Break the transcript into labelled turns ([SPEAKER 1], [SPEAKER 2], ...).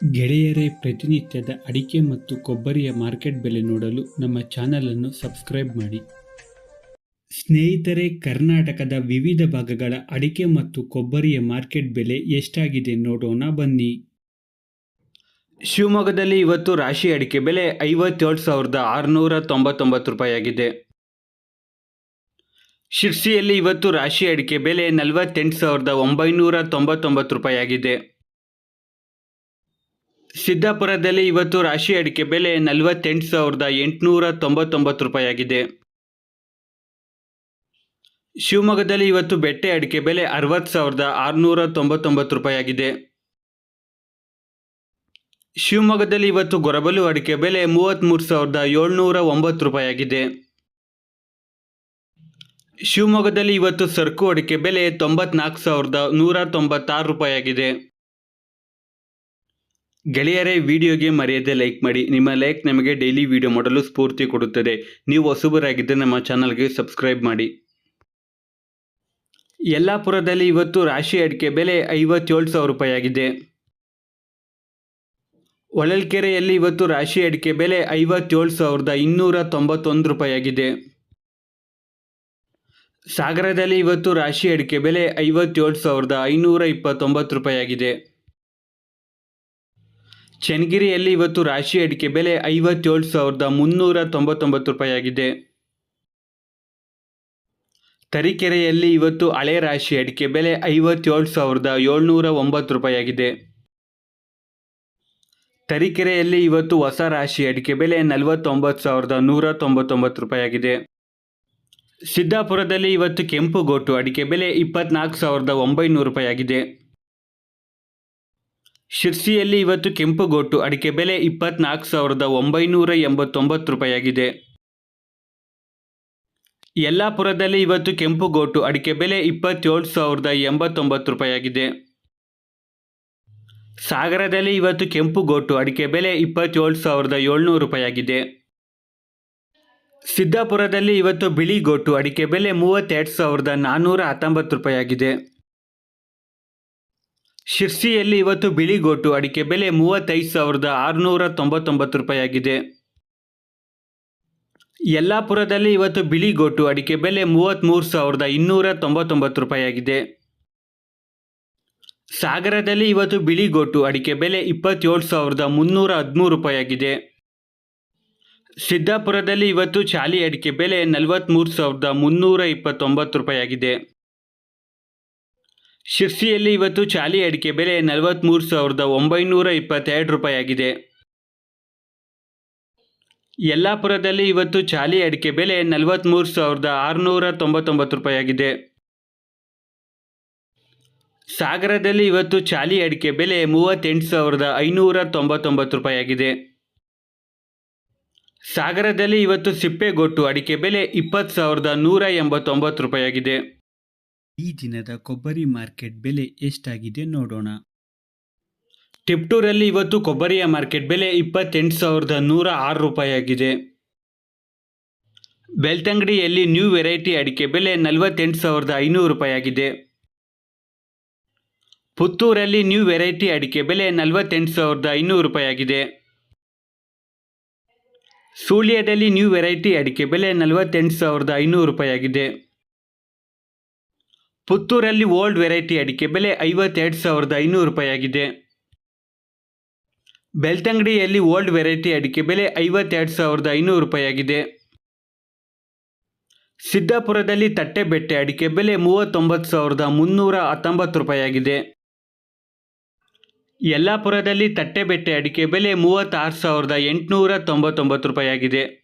[SPEAKER 1] ಗೆಳೆಯರೇ, ಪ್ರತಿನಿತ್ಯದ ಅಡಿಕೆ ಮತ್ತು ಕೊಬ್ಬರಿಯ ಮಾರ್ಕೆಟ್ ಬೆಲೆ ನೋಡಲು ನಮ್ಮ ಚಾನಲನ್ನು ಸಬ್ಸ್ಕ್ರೈಬ್ ಮಾಡಿ. ಸ್ನೇಹಿತರೆ, ಕರ್ನಾಟಕದ ವಿವಿಧ ಭಾಗಗಳ ಅಡಿಕೆ ಮತ್ತು ಕೊಬ್ಬರಿಯ ಮಾರ್ಕೆಟ್ ಬೆಲೆ ಎಷ್ಟಾಗಿದೆ ನೋಡೋಣ ಬನ್ನಿ. ಶಿವಮೊಗ್ಗದಲ್ಲಿ ಇವತ್ತು ರಾಶಿ ಅಡಿಕೆ ಬೆಲೆ ಐವತ್ತೇಳು ಸಾವಿರದ ಆರುನೂರ ತೊಂಬತ್ತೊಂಬತ್ತು ರೂಪಾಯಿ ಆಗಿದೆ ಶಿರ್ಸಿಯಲ್ಲಿ ಇವತ್ತು ರಾಶಿ ಅಡಿಕೆ ಬೆಲೆ ನಲವತ್ತೆಂಟು ಸಾವಿರದ ಒಂಬೈನೂರ ತೊಂಬತ್ತೊಂಬತ್ತು ರೂಪಾಯಿ ಆಗಿದೆ ಸಿದ್ದಾಪುರದಲ್ಲಿ ಇವತ್ತು ರಾಶಿ ಅಡಿಕೆ ಬೆಲೆ ನಲವತ್ತೆಂಟು ಸಾವಿರದ ಎಂಟುನೂರ ತೊಂಬತ್ತೊಂಬತ್ತು ರೂಪಾಯಿ ಆಗಿದೆ ಶಿವಮೊಗ್ಗದಲ್ಲಿ ಇವತ್ತು ಬೆಟ್ಟೆ ಅಡಿಕೆ ಬೆಲೆ ಅರವತ್ತು ಸಾವಿರದ ಆರುನೂರ ತೊಂಬತ್ತೊಂಬತ್ತು ರೂಪಾಯಿ ಆಗಿದೆ ಶಿವಮೊಗ್ಗದಲ್ಲಿ ಇವತ್ತು ಗೊರಬಲು ಅಡಿಕೆ ಬೆಲೆ ಮೂವತ್ತ್ಮೂರು ಸಾವಿರದ ಏಳ್ನೂರ ಒಂಬತ್ತು ರೂಪಾಯಿ ಆಗಿದೆ ಶಿವಮೊಗ್ಗದಲ್ಲಿ ಇವತ್ತು ಸರ್ಕು ಅಡಿಕೆ ಬೆಲೆ ತೊಂಬತ್ನಾಲ್ಕು ಸಾವಿರದ ನೂರ ತೊಂಬತ್ತಾರು ರೂಪಾಯಿ ಆಗಿದೆ ಗೆಳೆಯರೇ, ವಿಡಿಯೋಗೆ ಮರೆಯದೆ ಲೈಕ್ ಮಾಡಿ. ನಿಮ್ಮ ಲೈಕ್ ನಮಗೆ ಡೈಲಿ ವಿಡಿಯೋ ಮಾಡಲು ಸ್ಫೂರ್ತಿ ಕೊಡುತ್ತದೆ. ನೀವು ಹೊಸಬರಾಗಿದ್ದರೆ ನಮ್ಮ ಚಾನಲ್ಗೆ ಸಬ್ಸ್ಕ್ರೈಬ್ ಮಾಡಿ. ಯಲ್ಲಾಪುರದಲ್ಲಿ ಇವತ್ತು ರಾಶಿ ಅಡಿಕೆ ಬೆಲೆ ಐವತ್ತೇಳು ಸಾವಿರ ರೂಪಾಯಿ ಆಗಿದೆ. ಹೊಳಲ್ಕೆರೆಯಲ್ಲಿ ಇವತ್ತು ರಾಶಿ ಅಡಿಕೆ ಬೆಲೆ ಐವತ್ತೇಳು ಸಾವಿರದ ಇನ್ನೂರ ತೊಂಬತ್ತೊಂದು ರೂಪಾಯಿ ಆಗಿದೆ. ಸಾಗರದಲ್ಲಿ ಇವತ್ತು ರಾಶಿ ಅಡಿಕೆ ಬೆಲೆ ಐವತ್ತೇಳು ಸಾವಿರದ ಐನೂರ ಇಪ್ಪತ್ತೊಂಬತ್ತು ರೂಪಾಯಿ ಆಗಿದೆ. ಚನ್ನಗಿರಿಯಲ್ಲಿ ಇವತ್ತು ರಾಶಿ ಅಡಿಕೆ ಬೆಲೆ ಐವತ್ತೇಳು ಸಾವಿರದ ಮುನ್ನೂರ ತೊಂಬತ್ತೊಂಬತ್ತು ರೂಪಾಯಿ ಆಗಿದೆ ತರೀಕೆರೆಯಲ್ಲಿ ಇವತ್ತು ಹಳೆ ರಾಶಿ ಅಡಿಕೆ ಬೆಲೆ ಐವತ್ತೇಳು ಸಾವಿರದ ಏಳ್ನೂರ ಒಂಬತ್ತು ರೂಪಾಯಿ ಆಗಿದೆ ತರೀಕೆರೆಯಲ್ಲಿ ಇವತ್ತು ಹೊಸ ರಾಶಿ ಅಡಿಕೆ ಬೆಲೆ ನಲವತ್ತೊಂಬತ್ತು ಸಾವಿರದ ನೂರ ತೊಂಬತ್ತೊಂಬತ್ತು ರೂಪಾಯಿ ಆಗಿದೆ ಸಿದ್ದಾಪುರದಲ್ಲಿ ಇವತ್ತು ಕೆಂಪು ಗೋಟು ಅಡಿಕೆ ಬೆಲೆ ಇಪ್ಪತ್ನಾಲ್ಕು ಸಾವಿರದ ಒಂಬೈನೂರು ರೂಪಾಯಿ ಆಗಿದೆ ಶಿರ್ಸಿಯಲ್ಲಿ ಇವತ್ತು ಕೆಂಪು ಗೋಟು ಅಡಿಕೆ ಬೆಲೆ ಇಪ್ಪತ್ನಾಲ್ಕು ಸಾವಿರದ ಒಂಬೈನೂರ ಎಂಬತ್ತೊಂಬತ್ತು ರೂಪಾಯಿಯಾಗಿದೆ. ಯಲ್ಲಾಪುರದಲ್ಲಿ ಇವತ್ತು ಕೆಂಪು ಗೋಟು ಅಡಿಕೆ ಬೆಲೆ ಇಪ್ಪತ್ತೇಳು ಸಾವಿರದ ಎಂಬತ್ತೊಂಬತ್ತು ರೂಪಾಯಿಯಾಗಿದೆ. ಸಾಗರದಲ್ಲಿ ಇವತ್ತು ಕೆಂಪು ಗೋಟು ಅಡಿಕೆ ಬೆಲೆ ಇಪ್ಪತ್ತೇಳು ಸಾವಿರದ ಏಳ್ನೂರು ರೂಪಾಯಿಯಾಗಿದೆ. ಸಿದ್ದಾಪುರದಲ್ಲಿ ಇವತ್ತು ಬಿಳಿ ಗೋಟು ಅಡಿಕೆ ಬೆಲೆ ಮೂವತ್ತೆರಡು ಸಾವಿರದ ನಾನ್ನೂರ ಹತ್ತೊಂಬತ್ತು ರೂಪಾಯಿ ಆಗಿದೆ ಶಿರ್ಸಿಯಲ್ಲಿ ಇವತ್ತು ಬಿಳಿ ಗೋಟು, ಅಡಿಕೆ ಬೆಲೆ ಮೂವತ್ತೈದು ಸಾವಿರದ ಆರುನೂರ ತೊಂಬತ್ತೊಂಬತ್ತು ರೂಪಾಯಿಯಾಗಿದೆ. ಯಲ್ಲಾಪುರದಲ್ಲಿ ಇವತ್ತು ಬಿಳಿ ಗೋಟು, ಅಡಿಕೆ ಬೆಲೆ ಮೂವತ್ತ್ಮೂರು ಸಾವಿರದ ಇನ್ನೂರ ತೊಂಬತ್ತೊಂಬತ್ತು ರೂಪಾಯಿಯಾಗಿದೆ. ಸಾಗರದಲ್ಲಿ ಇವತ್ತು ಬಿಳಿ ಗೋಟು, ಅಡಿಕೆ ಬೆಲೆ ಇಪ್ಪತ್ತೇಳು ಸಾವಿರದ ಮುನ್ನೂರ ಹದಿಮೂರು ರೂಪಾಯಿಯಾಗಿದೆ. ಸಿದ್ದಾಪುರದಲ್ಲಿ ಇವತ್ತು ಚಾಲಿ ಅಡಿಕೆ ಬೆಲೆ ನಲವತ್ತ್ಮೂರು ಸಾವಿರದ ಮುನ್ನೂರ ಇಪ್ಪತ್ತೊಂಬತ್ತು ರೂಪಾಯಿ ಆಗಿದೆ ಶಿರ್ಸಿಯಲ್ಲಿ ಇವತ್ತು ಚಾಲಿ ಅಡಿಕೆ ಬೆಲೆ ನಲವತ್ತ್ಮೂರು ಸಾವಿರದ ಒಂಬೈನೂರ ಇಪ್ಪತ್ತೆರಡು ರೂಪಾಯಿ ಆಗಿದೆ ಯಲ್ಲಾಪುರದಲ್ಲಿ ಇವತ್ತು ಚಾಲಿ ಅಡಿಕೆ ಬೆಲೆ ನಲವತ್ತ್ಮೂರು ಸಾವಿರದ ಆರುನೂರ ತೊಂಬತ್ತೊಂಬತ್ತು ರೂಪಾಯಿ ಆಗಿದೆ ಸಾಗರದಲ್ಲಿ ಇವತ್ತು ಚಾಲಿ ಅಡಿಕೆ ಬೆಲೆ ಮೂವತ್ತೆಂಟು ಸಾವಿರದ ಐನೂರ ತೊಂಬತ್ತೊಂಬತ್ತು ರೂಪಾಯಿ ಆಗಿದೆ ಸಾಗರದಲ್ಲಿ ಇವತ್ತು ಸಿಪ್ಪೆಗೊಟ್ಟು ಅಡಿಕೆ ಬೆಲೆ ಇಪ್ಪತ್ತು ಸಾವಿರದ ನೂರ ಎಂಬತ್ತೊಂಬತ್ತು ರೂಪಾಯಿ ಆಗಿದೆ ಈ ದಿನದ ಕೊಬ್ಬರಿ ಮಾರ್ಕೆಟ್ ಬೆಲೆ ಎಷ್ಟಾಗಿದೆ ನೋಡೋಣ. ಟಿಪ್ಟೂರಲ್ಲಿ ಇವತ್ತು ಕೊಬ್ಬರಿಯ ಮಾರ್ಕೆಟ್ ಬೆಲೆ ಇಪ್ಪತ್ತೆಂಟು ಸಾವಿರದ ನೂರ ಆರು ರೂಪಾಯಿ ಆಗಿದೆ ಬೆಳ್ತಂಗಡಿಯಲ್ಲಿ ನ್ಯೂ ವೆರೈಟಿ ಅಡಿಕೆ ಬೆಲೆ ನಲವತ್ತೆಂಟು ಸಾವಿರದ ಐನೂರು ರೂಪಾಯಿ ಆಗಿದೆ ಪುತ್ತೂರಲ್ಲಿ ನ್ಯೂ ವೆರೈಟಿ ಅಡಿಕೆ ಬೆಲೆ ನಲವತ್ತೆಂಟು ಸಾವಿರದ ಐನೂರು ರೂಪಾಯಿ ಆಗಿದೆ ಸುಳ್ಯದಲ್ಲಿ ನ್ಯೂ ವೆರೈಟಿ ಅಡಿಕೆ ಬೆಲೆ ನಲವತ್ತೆಂಟು ಸಾವಿರದ ಐನೂರು ರೂಪಾಯಿ ಆಗಿದೆ ಪುತ್ತೂರಲ್ಲಿ ಓಲ್ಡ್ ವೆರೈಟಿ ಅಡಿಕೆ ಬೆಲೆ ಐವತ್ತೆರಡು ಸಾವಿರದ ಐನೂರು ರೂಪಾಯಿ ಆಗಿದೆ. ಬೆಳ್ತಂಗಡಿಯಲ್ಲಿ ಓಲ್ಡ್ ವೆರೈಟಿ ಅಡಿಕೆ ಬೆಲೆ ಐವತ್ತೆರಡು ಸಾವಿರದ ಐನೂರು ರೂಪಾಯಿ ಆಗಿದೆ. ಸಿದ್ದಾಪುರದಲ್ಲಿ ತಟ್ಟೆಬೆಟ್ಟೆ ಅಡಿಕೆ ಬೆಲೆ ಮೂವತ್ತೊಂಬತ್ತು ಸಾವಿರದ ಮುನ್ನೂರ ಹತ್ತೊಂಬತ್ತು ರೂಪಾಯಿ ಆಗಿದೆ. ಯಲ್ಲಾಪುರದಲ್ಲಿ ತಟ್ಟೆಬೆಟ್ಟೆ ಅಡಿಕೆ ಬೆಲೆ ಮೂವತ್ತಾರು ಸಾವಿರದ ಎಂಟುನೂರ ತೊಂಬತ್ತೊಂಬತ್ತು ರೂಪಾಯಿ ಆಗಿದೆ.